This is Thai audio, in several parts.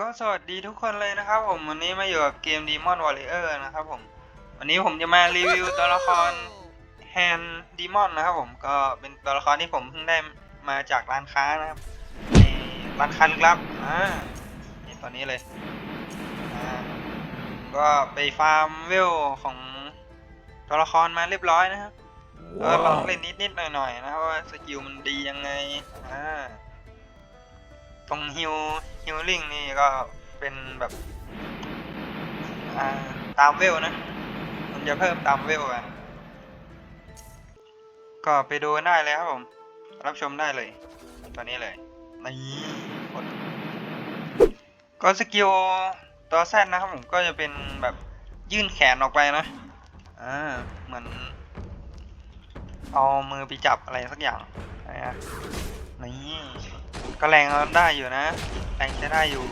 ก็สวัสดีทุกคนเลยนะครับผมวันนี้มาอยู่กับเกม Demon Warrior นะครับผมวันนี้ผมจะมารีวิวตัวละคร Hand Demon นะครับผมก็เป็นตัวละครที่ผมเพิ่งได้มาจากร้านค้านะครับในร้านค้าลึกลับอ่านี่ตัวนี้เลยอ่าก็ไปฟาร์มเวลของตัวละครมาเรียบร้อยนะครับก็ลองเล่นนิดๆหน่อยๆนะครับว่าสกิลมันดียังไงอ่า ตรงฮิวฮิลลิ่งนี่ก็เป็นแบบาตามเวลนะ มันจะเพิ่มตามเวลอะก็ไปดูได้เลยครับผม รับชมได้เลยตอนนี้เลยนี่กดก็สกิลตัวแซดนะครับผมก็จะเป็นแบบยื่นแขนออกไปนะอ่าเหมือน เอามือไปจับอะไรสักอย่างนะนี่ ก็แรงได้อยู่นะ แรงใช้ได้อยู่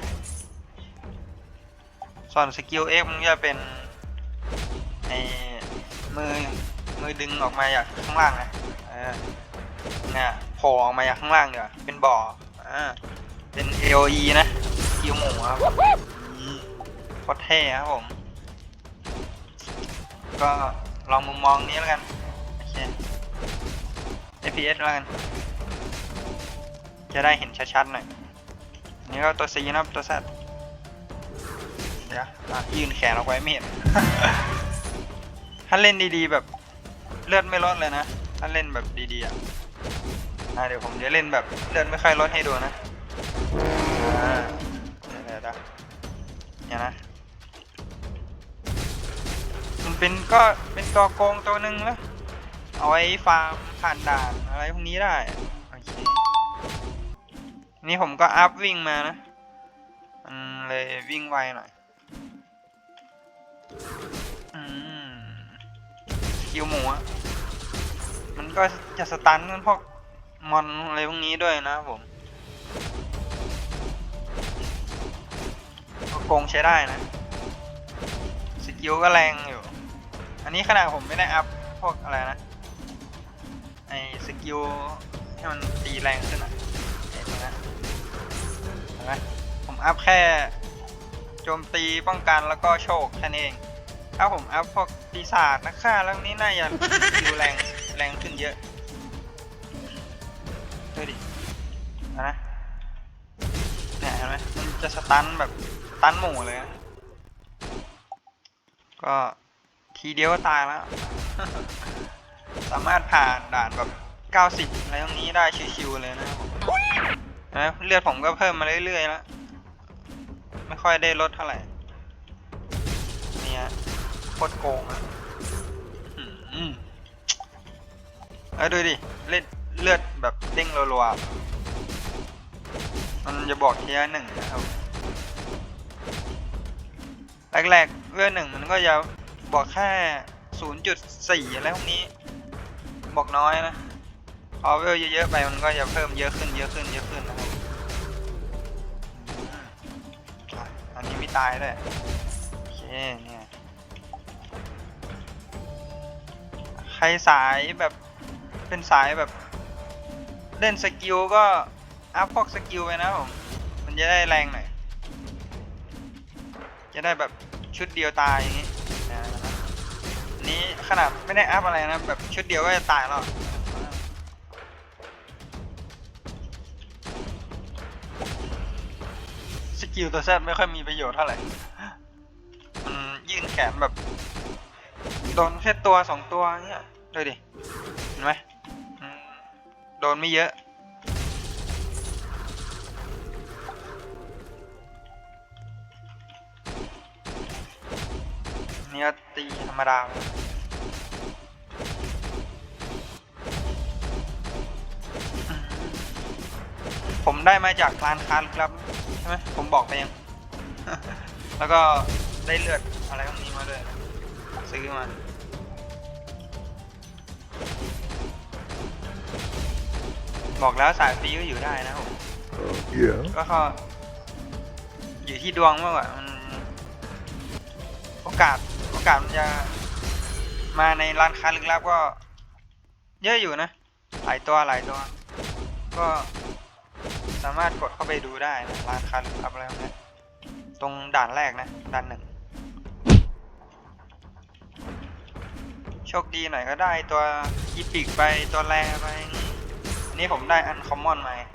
ส่วนสกิล X มันจะเป็นไอ้มือมือดึงออกมาจากข้างล่างนะเออเนี่ยโผล่ออกมาจากข้างล่างเดี๋ยวเป็นบ่ออ่าเป็น AOE นะสกิลหมูครับนี่โคตรเท่ครับผม ก็ลองมุมมองนี้แล้วกันโอเค FPS แล้วกัน จะได้เห็นชัดๆหน่อย นี่ก็ตัว C นะครับตัว Z เดี๋ยวยืนแขนออกไว้ไม่เห็น ถ้าเล่นดีๆแบบเลือดไม่ลดเลยนะ ถ้าเล่นแบบดีๆอะเดี๋ยวผมจะเล่นแบบเลือดไม่ค่อยลดให้ดูนะเดี๋ยวเนี่ยนะ มันเป็นก็เป็นตัวโกงตัวหนึ่งแล้วเอาไว้ฟาร์มผ่านด่านอะไรพวกนี้ได้ โอเค นี่ผมก็อัพวิ่งมานะ มันเลยวิ่งไวหน่อยอืมคิวหมูอะมันก็จะสตันพวกมอนอะไรพวกนี้ด้วยนะผมก็โกงใช้ได้นะ สกิลก็แรงอยู่ อันนี้ขนาดผมไม่ได้อัพพวกอะไรนะ ไอสกิลให้มันตีแรงขึ้นอะ ห็นไหมผมอัพแค่โจมตีป้องกันแล้วก็โชคแค่นี้เอง ถ้าผมอัพพวกปีศาจนักฆ่าแล้วนี้น่าจะสกิลแรงแรงขึ้นเยอะดูดินะเนี่ยเห็นไหมมันจะสตันแบบสตันหมู่เลยนะก็ทีเดียวก็ตายแล้ว สามารถผ่านด่านแบบ 90อะไรตรงนี้ได้ชิวๆเลยนะครับผม นะเลือดผมก็เพิ่มมาเรื่อยๆแล้วไม่ค่อยได้ลดเท่าไหร่เนี่ยโคตรโกงอะอื้ออดูดิเลือดเลือดแบบเด้งรัวๆมันจะบอกเทียร์หนึ่งนะครับแรกๆเวลหนึ่งมันก็จะบอกแค่ 0.4 อะไรพวกนี้ บอกน้อยนะ พอเวลเยอะๆไปมันก็จะเพิ่มเยอะขึ้นเยอะขึ้นเยอะขึ้นนะครับอันนี้ไม่ตายด้วยโอเคเนี่ยใครสายแบบเป็นสายแบบ เล่นสกิลก็อัพพวกสกิลไปนะผมมันจะได้แรงหน่อยจะได้แบบชุดเดียวตายอย่างงี้นี้ขนาดไม่ได้อัพอะไรนะแบบชุดเดียวก็จะตายแล้ว กิลตัวแซดไม่ค่อยมีประโยชน์เท่าไหร่ มันยื่นแขนแบบ โดนแค่ตัวสองตัวเงี้ยดูดิ เห็นไหมโดนไม่เยอะ เนี่ก็ตีธรรมดาผมได้มาจากร้านค้าลึกลับ ใช่ไหมผมบอกไปยัง แล้วก็ได้เลือดอะไรพวกนี้มาด้วยนะซื้อมาบอกแล้วสายฟรีก็อยู่ได้นะผม Yeah. ก็เขาอยู่ที่ดวงมากกว่ามันโอกาสโอกาสมันจะมาในร้านค้าลึกลับก็ เยอะอยู่นะ หลายตัวหลายตัว ก็ สามารถกดเข้าไปดูได้นะร้านค้าลึกลับอะไรพวกนี้ตรงด่านแรกนะ ด่านหนึ่ง โชคดีหน่อยก็ได้ตัวอีพิกไปตัวแรไปนนี้ผมได้อันคอมมอนมาอ่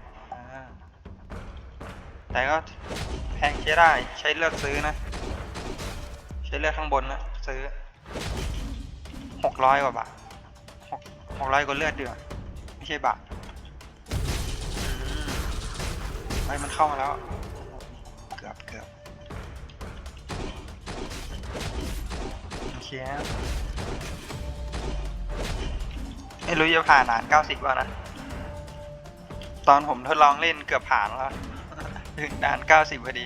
แต่ก็แพงใช้ได้ใช้เลือกซื้อนะ ใช้เลือกข้างบนนะซื้อหกร้อยกว่าบาทหกหกร้อยกว่าเลือดเดือดไม่ใช่บาท ไปมันเข้ามาแล้ว เกือบเกือบโอเคครับไม่รู้จะผ่านด่านเก้าสิบว่านะ ตอนผมทดลองเล่นเกือบผ่านแล้ว ถึงด่านเก้าสิบพอดี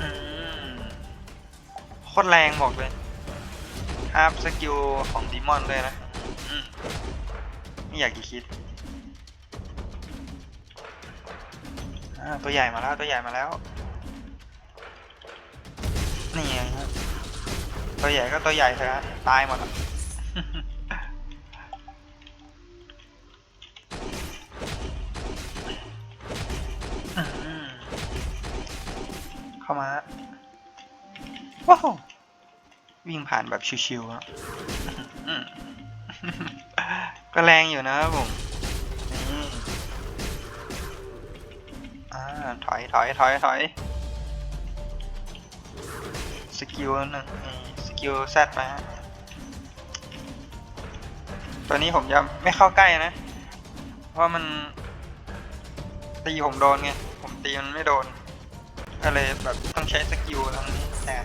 อืมโคตรแรงบอกเลยครับสกิลของดีมอนด้วยนะอืมไม่อยากจะคิด อ่าตัวใหญ่มาแล้วตัวใหญ่มาแล้ว นี่ไงครับตัวใหญ่ก็ตัวใหญ่เถอะตายหมดเข้ามาว้าววิ่งผ่านแบบชิวๆก็แรงอยู่นะครับผม ถอยถอยถอยถอยสกิลหนึ่งสกิลแซดมาตัวนี้ผมจะไม่เข้าใกล้นะ เพราะมันตีผมโดนไง ผมตีมันไม่โดน ก็เลยแบบต้องใช้สกิลตรงนี้แทน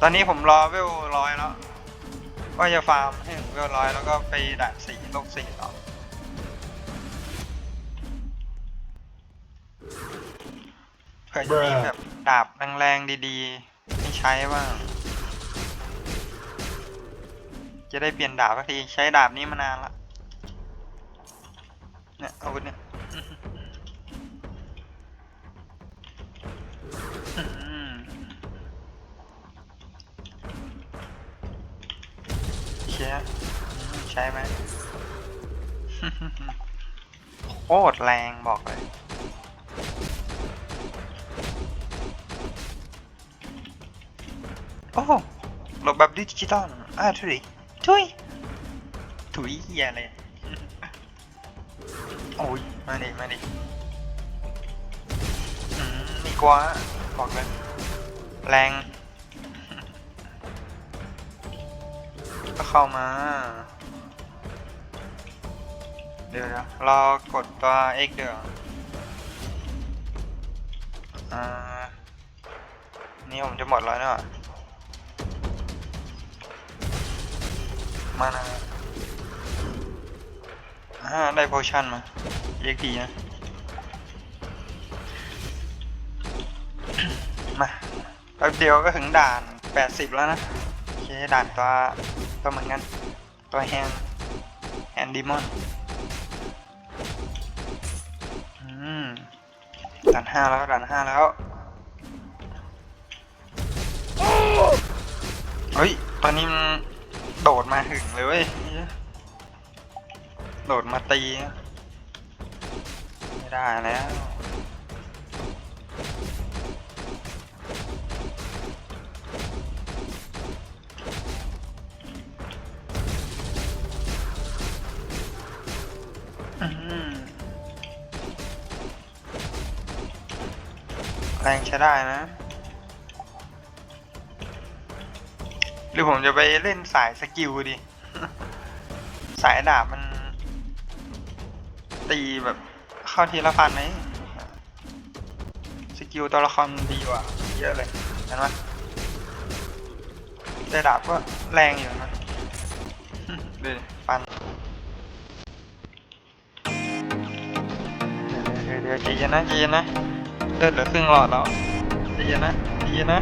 ตอนนี้ผมรอเวลร้อยแล้ว ก็จะฟาร์มให้ เวลร้อยแล้วก็ไปด่านสี่โลกสี่ต่อเผื่อจะมีแบบดาบแรงๆดีๆไม่ใช้บ้างจะได้เปลี่ยนดาบสักทีใช้ดาบนี้มานานละเนี่ยอาวุธเนี่ย ใช้ไหม โคตรแรงบอกเลย โอ้หลบแบบดิจิตอลอ่าทุยทุยถุยเหี้ยเลยโอ้ย มาดิ มาดิมีกว่าบอกเลย แรงก็เข้ามา เดี๋ยวนะรอกดตัว X เดี๋ยวอ่านี่ผมจะหมดแล้วเนอะมานะอ่าได้โพชั่นมาเรียกดีนะ มาแป๊บเดียวก็ถึงด่าน 80 แล้วนะ โอเค ด่านตัวตัวเหมือนกัน ตัวแฮนแฮนดีมอน ด่านห้าแล้วด่านห้าแล้ว เฮ้ย ตอนนี้มันโดดมาถึงเลย โดดมาตี ไม่ได้แล้ว แรงใช้ได้นะ หรือผมจะไปเล่นสายสกิลดิ สายดาบมัน ตีแบบเข้าทีละพันไหมสกิลตัวละครดีกว่าเยอะเลยเห็นไหมแต่ดาบก็แรงอยู่นะดูฟันเดี๋ยวเดี๋ยวใจเย็นนะใจเย็นนะ เดินเหลือครึ่งหลอดแล้วใจเย็นนะใจเย็นนะ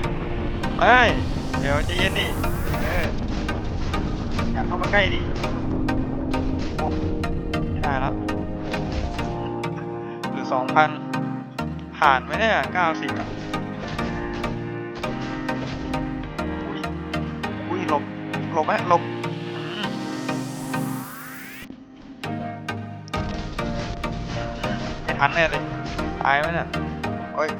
ไปเดี๋ยวใจเย็นดิอยากเข้ามาใกล้ดิไม่ได้แล้วหรือสองพันผ่านไหมเนี่ยเก้าสิบคุยอุ้ยหลบหลบไหมหลบไม่ทันแน่เลยตายไหมเนี่ย อ้ย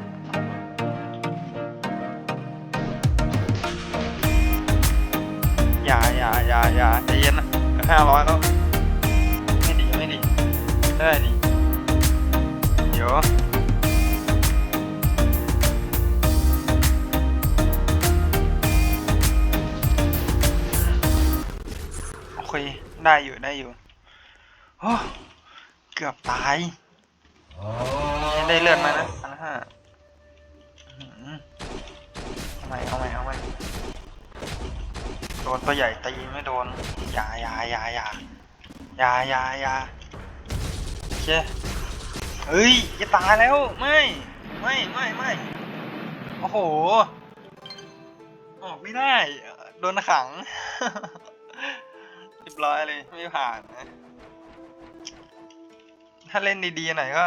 อย่าอย่าอย่าอย่าใจเย็นนะห้าร้อยแล้วไม่ดีไม่ดีได้ดีเดี๋ยวโอเคได้อยู่ได้อยู่โอ้เกือบตาย ได้เลือดมานะ ห้าเอาใหมเอาใหม่เอาใหม่โดนตัวใหญ่ตีไม่โดนยายายายายายายาเคเฮ้ยจะตายแล้วไม่ไม่ไม่ไม่โอ้โห ออกไม่ได้ โดนขังเรียบร้อยเลยไม่ผ่านนะถ้าเล่นดีๆหน่อยก็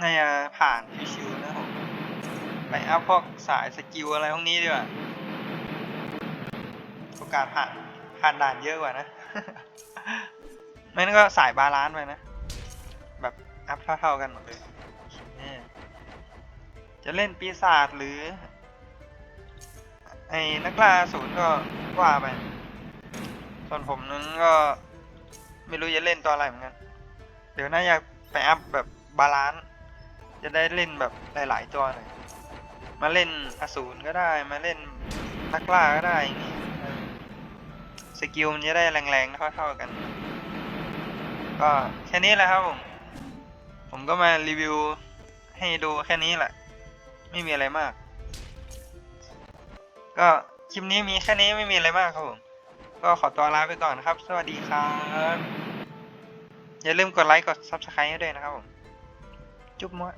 น่าจะผ่านชิวๆนะผมไปอัพพวกสายสกิลอะไรพวกนี้ดีกว่าโอกาสผ่านผ่านด่านเยอะกว่านะไม่นั่นก็สายบาลานซ์ไปนะ แบบอัพเท่าๆกันหมดเลยจะเล่นปีศาจหรือ ไอ้นักล่าศูนย์ก็ว่าไป ส่วนผมนั้นก็ไม่รู้จะเล่นตัวอะไรเหมือนกัน เดี๋ยวน่าจะไปอัพแบบบาลานซ์ จะได้เล่นแบบหลาย ๆ ตัวหน่อยมาเล่นอสูรก็ได้มาเล่นนักล่าก็ได้อย่างงี้สกิลมันจะได้แรงๆเท่าๆกัน ก็แค่นี้แหละครับผม ผมก็มารีวิวให้ดูแค่นี้แหละ ไม่มีอะไรมาก ก็คลิปนี้มีแค่นี้ไม่มีอะไรมากครับผม ก็ขอตัวลาไปก่อนครับ สวัสดีครับ อย่าลืมกดไลค์กด Subscribe ให้ด้วยนะครับผม จุ๊บมั่ว